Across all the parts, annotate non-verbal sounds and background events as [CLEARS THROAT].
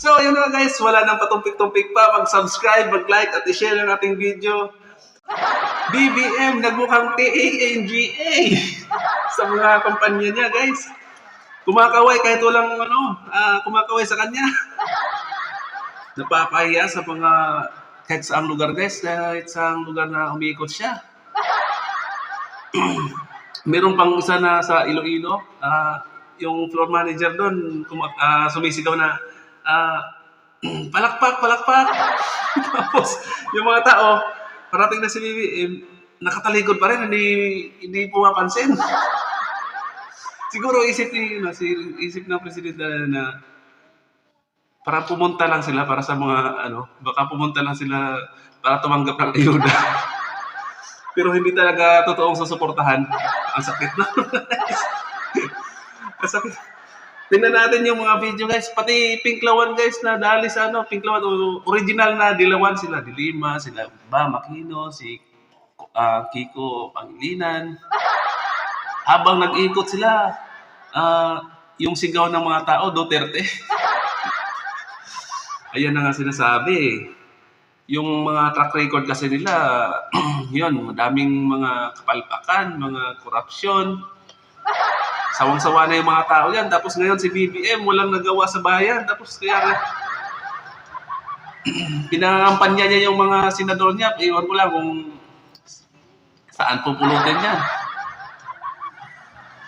So, yun na guys. Wala nang patumpik-tumpik pa. Mag-subscribe, mag-like, at i-share ang ating video. BBM, nagmukhang TANGA [LAUGHS] sa mga kampanya niya, guys. Kumakaway kahit walang ano, ah, kumakaway sa kanya. [LAUGHS] Napapahiya sa mga kahit saang lugar, guys. Kahit saang lugar na umiikot siya. [CLEARS THROAT] Meron pang isa na sa Iloilo, ah, yung floor manager doon kuma- ah, sumisigaw na ah, [CLEARS THROAT] palakpak, palakpak. [LAUGHS] Tapos yung mga tao, parating na si BBM, nakatalikod pa rin, hindi, hindi pumapansin. [LAUGHS] Siguro isip ni, ano, si, isip ng presidente na, na para pumunta lang sila para sa mga ano, baka pumunta lang sila para tumanggap ng ayuda. [LAUGHS] Pero hindi talaga totoong susuportahan. Ang sakit na. Ang sakit. Tingnan natin yung mga video guys. Pati Pinklawan guys na dali sa ano, Pinklawan original na Dilawan sila. Dilima, sila Ba Makino, si ah, Kiko Pangilinan. Habang nag-ikot sila, ah, yung sigaw ng mga tao, Duterte. [LAUGHS] Ayan na nga sinasabi. Yung mga track record kasi nila, [CLEARS THROAT] yun, madaming mga kapalpakan, mga korupsyon. Sawang-sawa na yung mga tao yan. Tapos ngayon si BBM, walang nagawa sa bayan. Tapos kaya nga, [CLEARS THROAT] pinangampanya niya yung mga senador niya. Iwan ko lang kung saan pupulutin yan.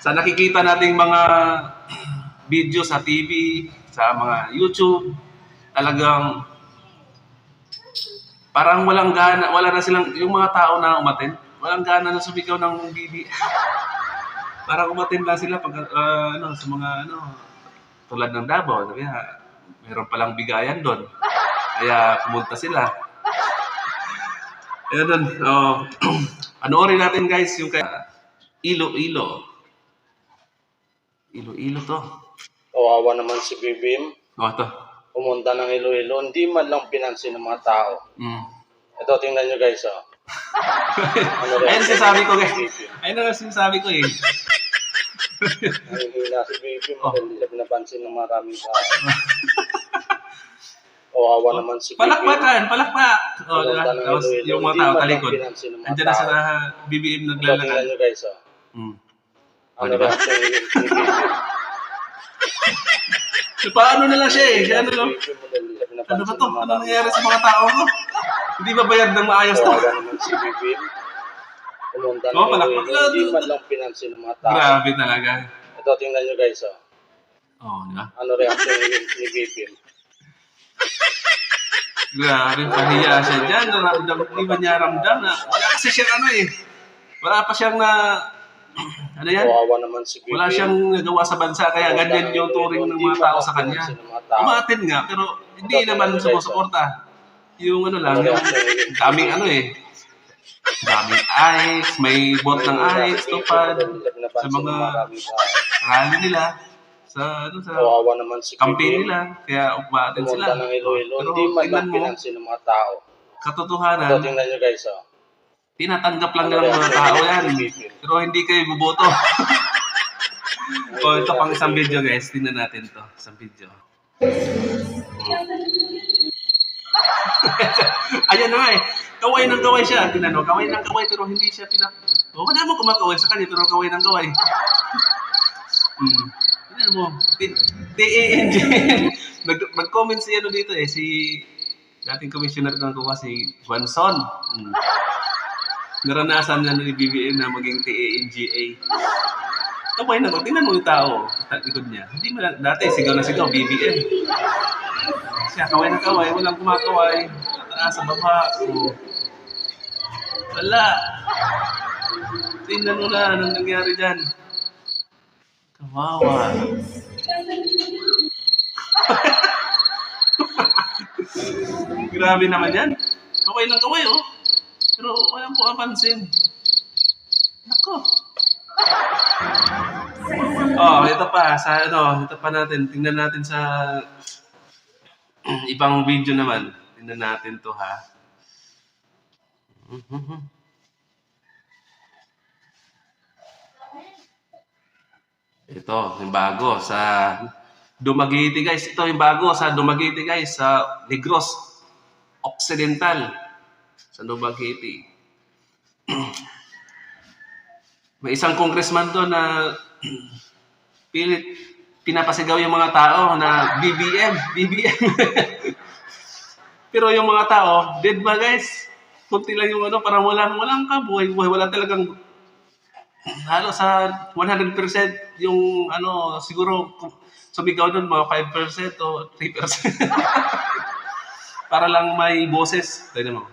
Sa nakikita nating mga [CLEARS THROAT] video sa TV, sa mga YouTube, talagang parang walang gana, wala na silang, yung mga tao na umatin, walang gana na sumigaw ng BB. [LAUGHS] parang umatin lang sila pag, ah, ano, sa mga, ano, tulad ng Davao, kaya meron palang bigayan doon. Kaya pumunta sila. Ayan doon, oh, [CLEARS THROAT] panoorin natin guys yung kay Ilo-Ilo. Ilo-Ilo to. Kawawa naman si BBM. Oh, to. Pumunta ng Iloilo, hindi man lang pinansin ng mga tao. Mm. Ito, tingnan nyo guys, oh. [LAUGHS] Ano? Ayun sinasabi ko guys. Ayun na sinasabi ko eh. Nangihina si BBM, Oh. hindi siya pinapansin ng maraming tao. Kawawa naman si. Palakpakan, palakpak. Oh, diba? Pumunta ng Tapos Iloilo, yung mga tao talikod. Andiyan na sa BBM naglalakad. nyo guys, oh. Mm. Ano diba? [LAUGHS] paano na lang siya eh? Siya ano lang. Ano ba to? Ano nangyayari sa mga tao ko? Hindi ba bayad ng maayos to? Kawawa naman si BBM. Pumunta ng Oh, palakpak lang. hindi man lang pinansin ng mga tao. Grabe talaga. Ito, tingnan nyo guys, oh. Oh, di ba? Ano reaction ni, ni BBM? [LAUGHS] Grabe, pahiya siya dyan. Naramdam, di ba niya ramdam na wala kasi siyang ano eh. Wala pa siyang na, [CLEARS THROAT] ano yan? Kawawa naman si BBM. Wala siyang nagawa sa bansa kaya ganyan yung turing ng mga tao sa kanya. Umatin nga, pero hindi naman sumusuporta. Yung ano lang, yung daming ano eh. Daming ice, may bot ng ice, tupad, sa mga rally nila, sa ano sa Kawawa naman si campaign nila, kaya umatin sila. Pumunta ng Iloilo, Pero hindi man tingnan lang mo, pinansin ng mga tao. Ito, katotohanan, tingnan nyo guys, oh. tinatanggap lang ng mga tao yan. Pero hindi kayo buboto. [LAUGHS] o, ito pang isang video guys. Tingnan natin to. Isang video. [LAUGHS] Ayan na nga eh. Kaway ng kaway siya. Tingnan mo, kaway ng kaway pero hindi siya pinak... O, wala mo kumakaway sa kanya pero kaway ng kaway. [LAUGHS] Hmm. Tingnan mo. T- T-A-N-G. [LAUGHS] Nag- Nag-comment si ano dito eh. Si dating commissioner ng kuha si Juan Son. Hmm naranasan na ni BBM na maging TANGA. Kaway na, tingnan mo yung tao sa likod niya. Hindi mo dati sigaw na sigaw, BBM. Siya, kaway na kaway, walang kumakaway. Tataas sa baba. So, wala. Tingnan mo na anong nangyari dyan. Kawawa. [LAUGHS] Grabe naman yan. Kaway lang kaway, oh. Pero walang po pansin. Nako. Oh, ito pa sa ano, ito pa natin. Tingnan natin sa [CLEARS THROAT] ibang video naman. Tingnan natin 'to ha. Ito, yung bago sa Dumaguete guys. Ito yung bago sa Dumaguete guys. Sa Negros Occidental. Sa Dumaguete. [CLEARS THROAT] May isang congressman doon na pilit pinapasigaw yung mga tao na BBM, BBM. [LAUGHS] Pero yung mga tao, dead ba guys? Kunti lang yung ano, parang walang, walang kabuhay, buhay, wala talagang halos sa 100% yung ano, siguro sumigaw doon mga 5% o 3%. [LAUGHS] Para lang may boses. Tignan mo.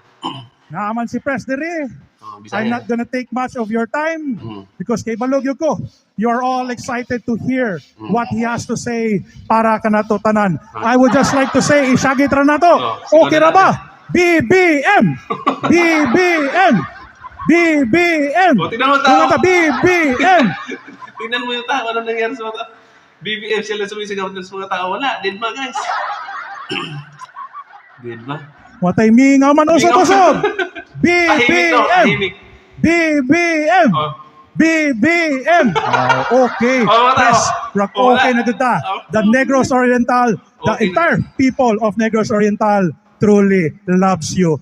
Naaman si Pres diri. I'm not gonna take much of your time Mm. because kay Balogyo ko, you're all excited to hear Mm. what he has to say para ka na to tanan. I would just like to say, isagit ra na to. Oh, Okay ra ba? BBM! BBM! BBM! Oh, tingnan mo tao. BBM! Tingnan mo yung tao, ano nangyari sa mga tao. BBM sila sumisigaw sa mga tao. Wala, dead ba guys? [CLEARS THROAT] dead ba? Watay mingaw man usog-usog! [LAUGHS] BBM! BBM! BBM! Okay. Oh, Press, oh. rock, okay na dito. Oh. The Negros Oriental, the entire people of Negros Oriental truly loves you.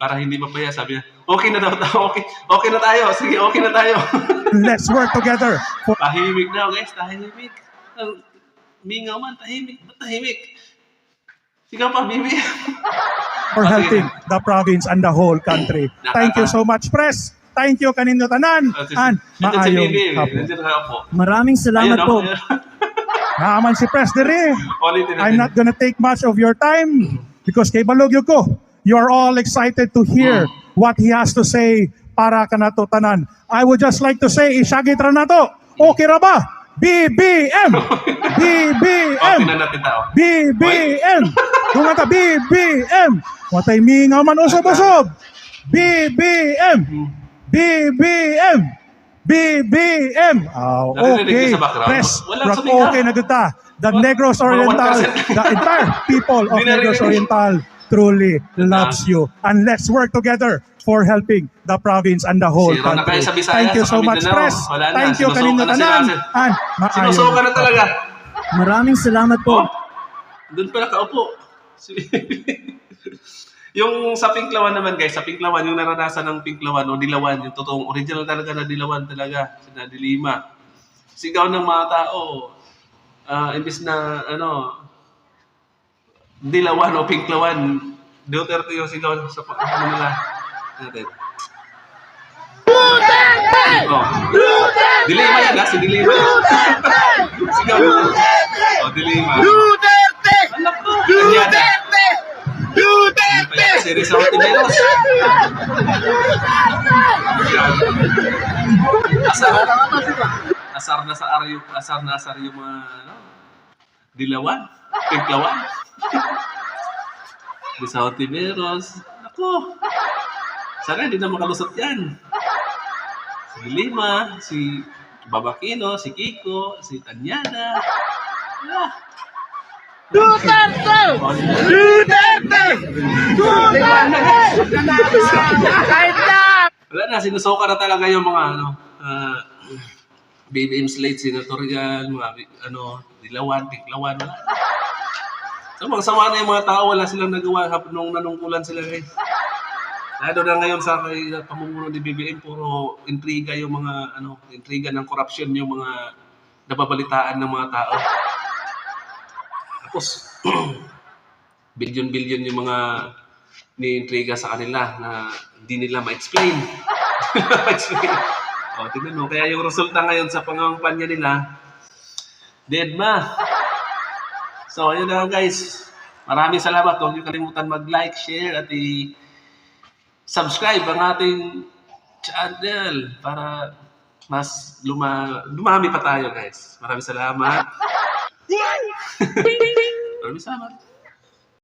Para hindi mapaya, sabi niya, okay na daw [LAUGHS] okay, okay na tayo, sige, okay na tayo. [LAUGHS] let's work together tahimik daw guys, tahimik. Mingaw man, tahimik. Tahimik? Sigaw pa, BBM. [LAUGHS] for helping the province and the whole country. Thank you so much, Press. Thank you kaninyo tanan. And maayong hapon. po. Maraming salamat po. oh. [LAUGHS] Naaman si Press natin. I'm not gonna take much of your time because kay Balogyo ko, you're all excited to hear what he has to say para ka na to tanan. I would just like to say, isagit ra na to. Okay ra ba? BBM! [LAUGHS] BBM! na natin tao. BBM! Kung ka BBM! Watay mingaw man usog-usog! BBM! BBM! BBM! Ah, Narinig okay. niyo sa background? Press, Walang rock, sumigaw. okay na dito. The Negros mga Oriental, 1%. the entire people of Hindi narinig. Negros Oriental truly loves you. And let's work together for helping the province and the whole Zero na country. sa Bisaya, Thank you so much, Mindanao. Press. Na, Thank you kanino na tanan. And Sinusuka na talaga. Maraming salamat po. Oh, doon pala kaupo. Si- [LAUGHS] yung sa Pinklawan naman guys, sa Pinklawan, yung naranasan ng Pinklawan o Dilawan, yung totoong original talaga na Dilawan talaga, na Dilima. Sigaw ng mga tao, ah imbis na ano, Dilawan o Pinklawan, Duterte yung sigaw sa pag- ano nila. Natin. Oh. Dilima yan ha, si. [LAUGHS] Sigaw Duterte! Oh, Dilima. Duterte! Anak ko! Kanyada. Duterte! Duterte! Si Rizal Tiberos. Asar. Asar na sa aryo, asar na asar yung mga ano, dilawan, pinklawan. Rizal [LAUGHS] Tiberos. Ako. Sana hindi na makalusot yan. Si Lima, si Babakino, si Kiko, si Tanyada. Ah. Duterte! Duterte! Na! Wala na, sinusuka na talaga yung mga ano, ah, BBM slate, senatorial, mga ano, dilawan, tiklawan, wala na. Samang-sama na yung mga tao, wala silang nagawa nung nanungkulan sila guys. Lalo na ngayon sa pamumuno ni BBM, puro intriga yung mga, ano, intriga ng corruption yung mga nababalitaan ng mga tao. Tapos, [CLEARS THROAT] billion-billion yung mga ni-intriga sa kanila na hindi nila ma-explain. [LAUGHS] ma-explain. O, tignan mo. Kaya yung resulta ngayon sa pangangampanya nila, dead ma. So, ayun na guys. Maraming salamat. Huwag niyo kalimutan mag-like, share, at i-subscribe ang ating channel para mas luma dumami pa tayo guys. Maraming salamat. [LAUGHS] [LAUGHS] Maraming salamat.